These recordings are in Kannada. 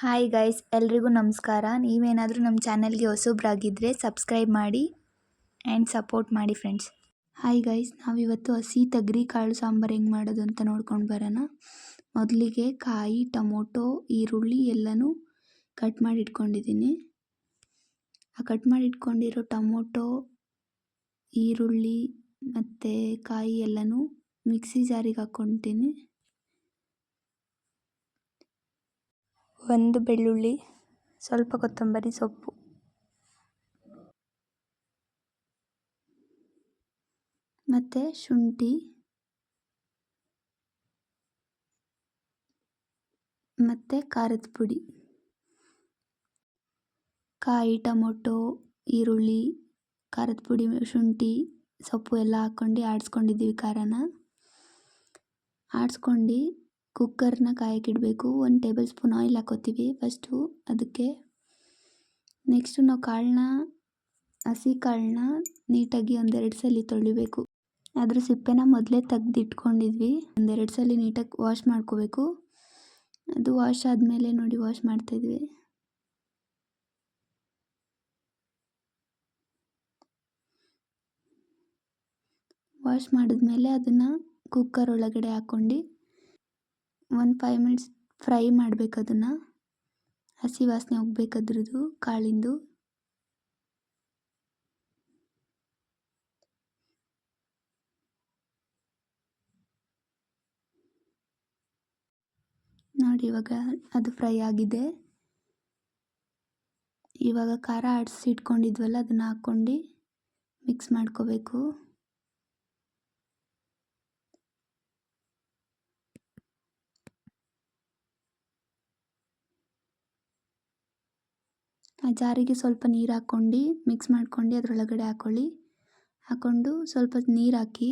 ಹಾಯ್ ಗೈಸ್ ಎಲ್ರಿಗೂ ನಮಸ್ಕಾರ. ನೀವೇನಾದರೂ ನಮ್ಮ ಚಾನಲ್ಗೆ ಹೊಸಬ್ರಾಗಿದ್ದರೆ ಸಬ್ಸ್ಕ್ರೈಬ್ ಮಾಡಿ ಆ್ಯಂಡ್ ಸಪೋರ್ಟ್ ಮಾಡಿ ಫ್ರೆಂಡ್ಸ್ ಹಾಯ್ ಗೈಸ್ ನಾವಿವತ್ತು ಹಸಿ ತಗ್ರಿ ಕಾಳು ಸಾಂಬಾರು ಹೆಂಗೆ ಮಾಡೋದು ಅಂತ ನೋಡ್ಕೊಂಡು ಬರೋಣ. ಮೊದಲಿಗೆ ಕಾಯಿ, ಟೊಮೊಟೊ, ಈರುಳ್ಳಿ ಎಲ್ಲನೂ ಕಟ್ ಮಾಡಿ ಇಟ್ಕೊಂಡಿದ್ದೀನಿ. ಆ ಕಟ್ ಮಾಡಿ ಇಟ್ಕೊಂಡಿರೋ ಟೊಮೊಟೊ, ಈರುಳ್ಳಿ ಮತ್ತು ಕಾಯಿ ಎಲ್ಲನೂ ಮಿಕ್ಸಿ ಜಾರಿಗೆ ಹಾಕ್ಕೊತೀನಿ ಒಂದು ಬೆಳ್ಳುಳ್ಳಿ, ಸ್ವಲ್ಪ ಕೊತ್ತಂಬರಿ ಸೊಪ್ಪು. ಮತ್ತು ಶುಂಠಿ. ಮತ್ತು ಖಾರದ ಪುಡಿ. ಕಾಯಿ, ಟೊಮೊಟೊ, ಈರುಳ್ಳಿ, ಖಾರದ ಪುಡಿ, ಶುಂಠಿ, ಸೊಪ್ಪು ಎಲ್ಲ ಹಾಕ್ಕೊಂಡು ಆಡಿಸ್ಕೊಂಡಿದ್ದೀವಿ ಖಾರನ. ಆಡಿಸ್ಕೊಂಡು ಕುಕ್ಕರ್ನ ಕಾಯಕ್ಕಿಡಬೇಕು ಒಂದು ಟೇಬಲ್ ಸ್ಪೂನ್ ಆಯಿಲ್ ಹಾಕೋತೀವಿ. ಫಸ್ಟು ಅದಕ್ಕೆ ನೆಕ್ಸ್ಟು ನಾವು ಕಾಳನ್ನ, ಹಸಿ ಕಾಳನ್ನ ನೀಟಾಗಿ ಒಂದೆರಡು ಸಲ ತೊಳಿಬೇಕು. ಅದ್ರ ಸಿಪ್ಪೆನ ಮೊದಲೇ ತೆಗ್ದಿಟ್ಕೊಂಡಿದ್ವಿ. ಒಂದೆರಡು ಸಲ ನೀಟಾಗಿ ವಾಶ್ ಮಾಡ್ಕೋಬೇಕು. ಅದು ವಾಶ್ ಆದಮೇಲೆ ನೋಡಿ ವಾಶ್ ಮಾಡ್ತಾಯಿದ್ವಿ. ವಾಶ್ ಮಾಡಿದ್ಮೇಲೆ ಅದನ್ನು ಕುಕ್ಕರ್ ಒಳಗಡೆ ಹಾಕ್ಕೊಂಡು ಒಂದು ಫೈವ್ ಮಿನಿಟ್ಸ್ ಫ್ರೈ ಮಾಡಬೇಕು ಅದನ್ನು. ಹಸಿ ವಾಸನೆ ಹೋಗ್ಬೇಕು ಅದ್ರದ್ದು, ಕಾಳಿಂದು. ನೋಡಿ ಇವಾಗ ಅದು ಫ್ರೈ ಆಗಿದೆ. ಇವಾಗ ಖಾರ ಆಡಿಸಿ ಇಟ್ಕೊಂಡಿದ್ವಲ್ಲ, ಅದನ್ನು ಹಾಕ್ಕೊಂಡು ಮಿಕ್ಸ್ ಮಾಡ್ಕೋಬೇಕು. ಆ ಜಾರಿಗೆ ಸ್ವಲ್ಪ ನೀರು ಹಾಕ್ಕೊಂಡು ಮಿಕ್ಸ್ ಮಾಡ್ಕೊಂಡು ಅದರೊಳಗಡೆ ಹಾಕ್ಕೊಳ್ಳಿ ಹಾಕ್ಕೊಂಡು ಸ್ವಲ್ಪ ನೀರು ಹಾಕಿ.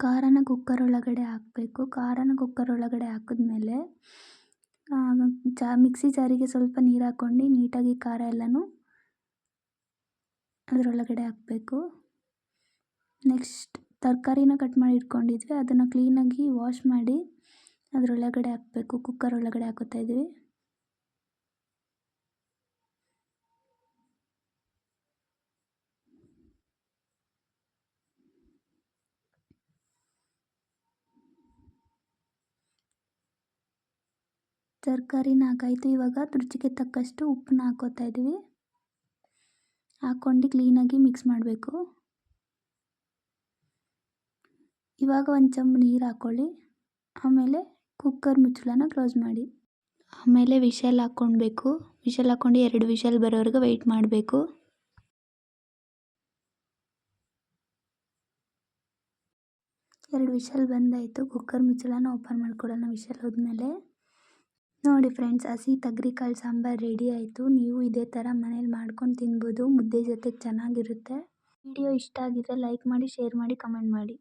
ಖಾರನ ಕುಕ್ಕರ್ ಒಳಗಡೆ ಹಾಕಬೇಕು. ಖಾರನ ಕುಕ್ಕರ್ ಒಳಗಡೆ ಹಾಕಿದ್ಮೇಲೆ ಚಾ ಮಿಕ್ಸಿ ಜಾರಿಗೆ ಸ್ವಲ್ಪ ನೀರು ಹಾಕ್ಕೊಂಡು ನೀಟಾಗಿ ಖಾರ ಎಲ್ಲನೂ ಅದರೊಳಗಡೆ ಹಾಕಬೇಕು. ನೆಕ್ಸ್ಟ್ ತರಕಾರಿನ ಕಟ್ ಮಾಡಿ ಇಟ್ಕೊಂಡಿದ್ವಿ. ಅದನ್ನು ಕ್ಲೀನಾಗಿ ವಾಶ್ ಮಾಡಿ ಅದರೊಳಗಡೆ ಹಾಕಬೇಕು. ಕುಕ್ಕರ್ ಒಳಗಡೆ ಹಾಕೋತಾ ಇದ್ವಿ ತರಕಾರಿನ ಹಾಕಾಯಿತು ಇವಾಗ ರುಚಿಗೆ ತಕ್ಕಷ್ಟು ಉಪ್ಪನ್ನ ಹಾಕೋತಾ ಇದ್ದೀವಿ. ಹಾಕ್ಕೊಂಡು ಕ್ಲೀನಾಗಿ ಮಿಕ್ಸ್ ಮಾಡಬೇಕು. ಇವಾಗ ಒಂದು ಚಮ್ ನೀರು ಹಾಕ್ಕೊಳ್ಳಿ ಆಮೇಲೆ ಕುಕ್ಕರ್ ಮುಚ್ಚಳನ ಕ್ಲೋಸ್ ಮಾಡಿ. ಆಮೇಲೆ ವಿಷಲ್ ಹಾಕ್ಕೊಳ್ಬೇಕು ವಿಷಲ್ ಹಾಕ್ಕೊಂಡು ಎರಡು ವಿಷಲ್ ಬರೋವರೆಗೂ ವೆಯ್ಟ್ ಮಾಡಬೇಕು. ಎರಡು ವಿಷಲ್ ಬಂದಾಯಿತು. ಕುಕ್ಕರ್ ಮುಚ್ಚಳನ ಓಪನ್ ಮಾಡ್ಕೊಳ್ಳೋಣ ವಿಷಲ್ ಹೋದ್ಮೇಲೆ. ನೋಡಿ ಫ್ರೆಂಡ್ಸ್, ಹಸಿ ಕಾಳು ಸಾಂಬಾರು ರೆಡಿ ಆಯಿತು. ನೀವು ಇದೇ ಥರ ಮನೇಲಿ ಮಾಡ್ಕೊಂಡು ತಿನ್ಬೋದು. ಮುದ್ದೆ ಜೊತೆಗೆ ಚೆನ್ನಾಗಿರುತ್ತೆ. ವಿಡಿಯೋ ಇಷ್ಟ ಆಗಿದ್ರೆ ಲೈಕ್ ಮಾಡಿ ಶೇರ್ ಮಾಡಿ ಕಮೆಂಟ್ ಮಾಡಿ.